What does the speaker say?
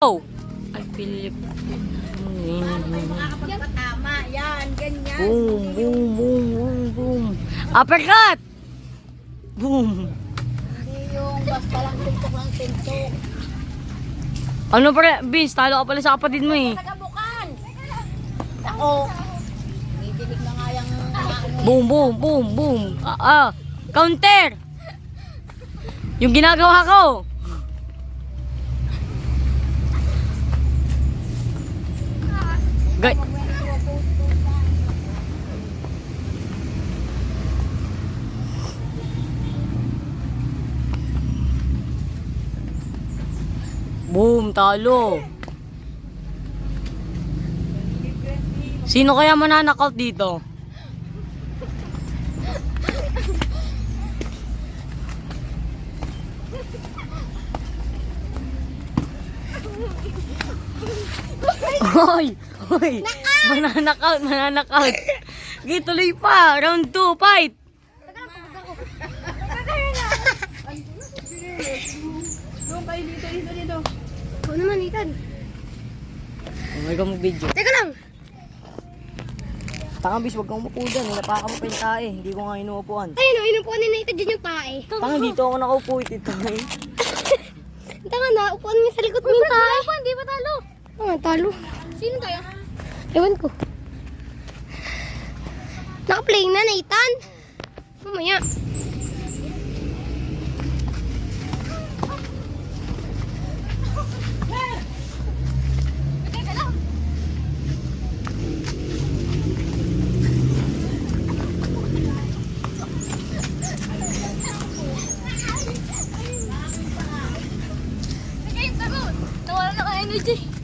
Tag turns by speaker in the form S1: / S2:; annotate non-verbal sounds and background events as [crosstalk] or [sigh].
S1: Oh! Ay, Philip.
S2: Makakapagpatama. Yan, ganyan.
S1: Boom, boom, boom, boom, boom. Uppercut! Boom.
S2: Hindi yung basta lang tintok lang tintok.
S1: Ano pre, Vince, talo ka pala sa kapatid mo eh.
S2: Tagabukan! Ako. Bibilig na nga yung.
S1: Boom, boom, boom, boom. Ah, ah. Counter! Yung ginagawa ko. Gay. Boom, talo. Sino kaya mananakaut dito? Hoy! Hoy! Mananakaut, mananakaut. Sige, tuloy pa. Round 2, fight!
S2: Ikaw naman, Ethan.
S1: Okay ka mag-video.
S2: Teka lang.
S1: Tanga, bis, huwag kang umupo dyan. Napaka mo pa yung tae. Hindi ko nga inuupuan.
S2: Ayun o, inupuan ni Nathan dyan yung tae.
S1: Tanga, dito ako nakaupo. Ito eh. [laughs]
S2: Tanga na, upuan mo sa likod mo yung tae. Hindi ba talo? Sino tayo? Ewan ko. Naka-play na, Nathan. Mamaya. Energy.